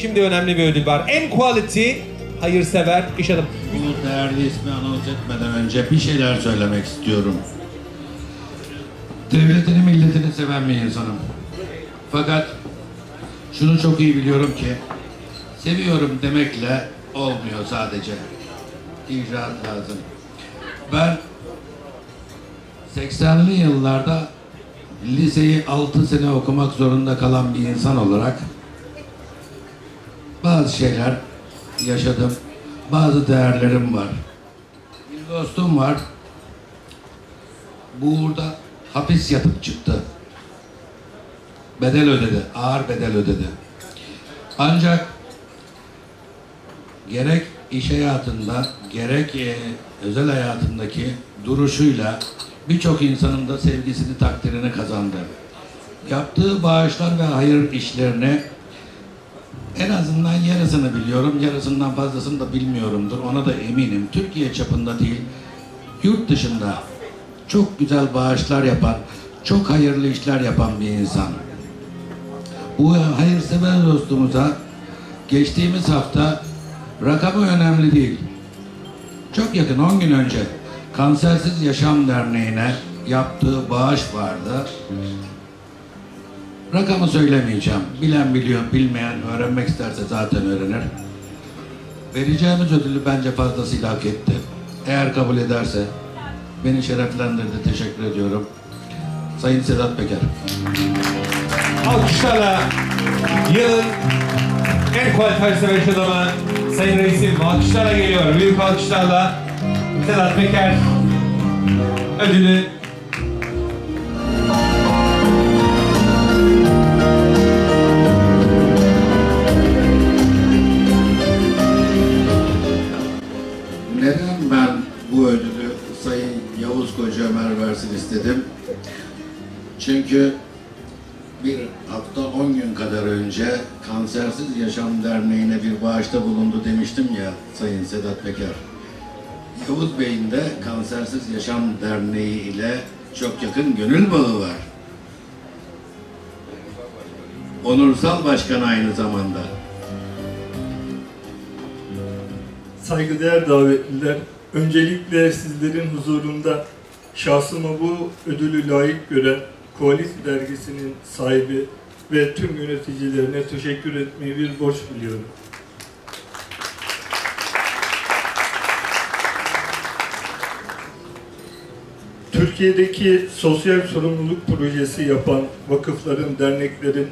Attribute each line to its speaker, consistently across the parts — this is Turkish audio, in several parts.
Speaker 1: Şimdi önemli bir ödül var. En quality hayırsever iş adamı.
Speaker 2: Bu değerli ismi anons etmeden önce bir şeyler söylemek istiyorum. Devletini, milletini seven bir insanım. Fakat şunu çok iyi biliyorum ki seviyorum demekle olmuyor sadece. İcraat lazım. Ben 80'li yıllarda liseyi 6 sene okumak zorunda kalan bir insan olarak bazı şeyler yaşadım. Bazı değerlerim var. Bir dostum var. Buğur'da hapis yatıp çıktı. Bedel ödedi. Ağır bedel ödedi. Ancak gerek iş hayatında gerek e, özel hayatındaki duruşuyla birçok insanın da sevgisini takdirini kazandı. Yaptığı bağışlar ve hayır işlerini en azından yarısını biliyorum, yarısından fazlasını da bilmiyorumdur. Ona da eminim. Türkiye çapında değil, yurt dışında çok güzel bağışlar yapan, çok hayırlı işler yapan bir insan. Bu hayırsever dostumuza geçtiğimiz hafta rakamı önemli değil. Çok yakın 10 gün önce Kansersiz Yaşam Derneği'ne yaptığı bağış vardı. Rakamı söylemeyeceğim. Bilen biliyor, bilmeyen öğrenmek isterse zaten öğrenir. Vereceğimiz ödülü bence fazlasıyla hak etti. Eğer kabul ederse beni şereflendirdi. Teşekkür ediyorum. Sayın Sedat Peker.
Speaker 1: Alkışlarla yılın en hayırsever iş adamı Sayın Reisim alkışlarla geliyor. Büyük alkışlarla Sedat Peker ödülü
Speaker 2: ödülü Sayın Yavuz Koca Ömer versin istedim? Çünkü bir hafta 10 gün kadar önce Kansersiz Yaşam Derneği'ne bir bağışta bulundu demiştim ya Sayın Sedat Peker. Yavuz Bey'in de Kansersiz Yaşam Derneği ile çok yakın gönül bağı var. Onursal başkan aynı zamanda.
Speaker 3: Saygıdeğer davetliler, öncelikle sizlerin huzurunda şahsıma bu ödülü layık gören Koalis dergisinin sahibi ve tüm yöneticilerine teşekkür etmeyi bir borç biliyorum. Türkiye'deki sosyal sorumluluk projesi yapan vakıfların, derneklerin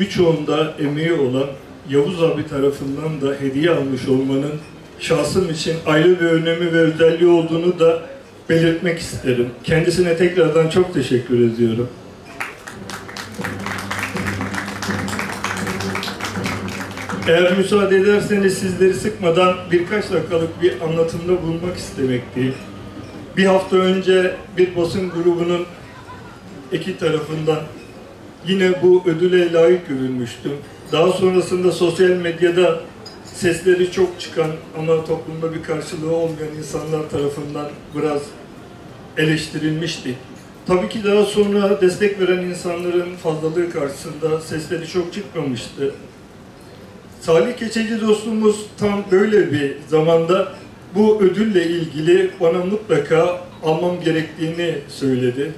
Speaker 3: birçoğunda emeği olan Yavuz abi tarafından da hediye almış olmanın şahsım için ayrı bir önemi ve özelliği olduğunu da belirtmek isterim. Kendisine tekrardan çok teşekkür ediyorum. Eğer müsaade ederseniz sizleri sıkmadan birkaç dakikalık bir anlatımda bulunmak istemekteyim. Bir hafta önce bir basın grubunun eki tarafından yine bu ödüle layık görülmüştüm. Daha sonrasında sosyal medyada sesleri çok çıkan ama toplumda bir karşılığı olmayan insanlar tarafından biraz eleştirilmiştik. Tabii ki daha sonra destek veren insanların fazlalığı karşısında sesleri çok çıkmamıştı. Salih Keçeci dostumuz tam böyle bir zamanda bu ödülle ilgili bana mutlaka almam gerektiğini söyledi.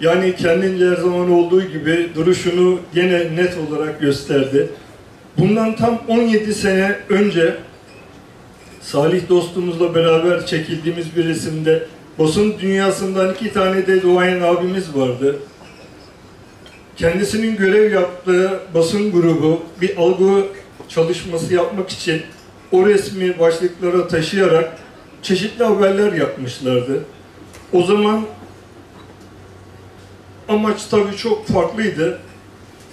Speaker 3: Yani kendince her zaman olduğu gibi duruşunu gene net olarak gösterdi. Bundan tam 17 sene önce Salih dostumuzla beraber çekildiğimiz bir resimde basın dünyasından iki tane de duayen abimiz vardı. Kendisinin görev yaptığı basın grubu bir algı çalışması yapmak için o resmi başlıklara taşıyarak çeşitli haberler yapmışlardı. O zaman amaç tabii çok farklıydı.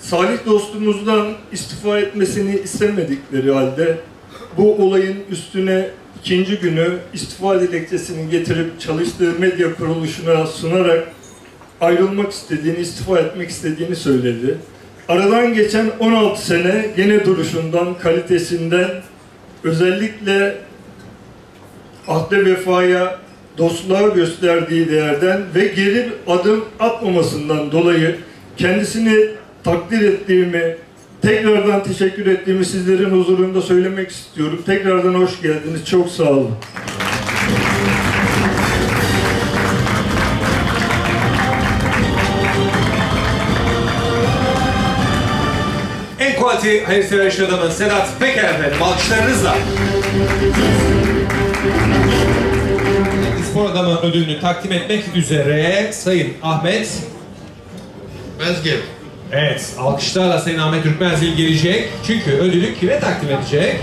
Speaker 3: Salih dostumuzdan istifa etmesini istemedikleri halde bu olayın üstüne ikinci günü istifa dilekçesini getirip çalıştığı medya kuruluşuna sunarak ayrılmak istediğini, istifa etmek istediğini söyledi. Aradan geçen 16 sene gene duruşundan, kalitesinden, özellikle ahde vefaya, dostluğa gösterdiği değerden ve geri adım atmamasından dolayı kendisini takdir ettiğimi Tekrardan teşekkür ettiğimi sizlerin huzurunda söylemek istiyorum. Tekrardan hoş geldiniz. Çok sağ olun.
Speaker 1: En kualite hayırsever iş adamı Sedat Peker efendim. Alkışlarınızla. Spor adamı ödülünü takdim etmek üzere Sayın Ahmet
Speaker 2: Mezgin.
Speaker 1: Evet, alkışlarla Sayın Ahmet Ürkmezgil gelecek. Çünkü ödülü kime takdim edecek?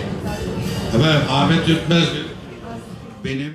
Speaker 2: Efendim Ahmet Ürkmez benim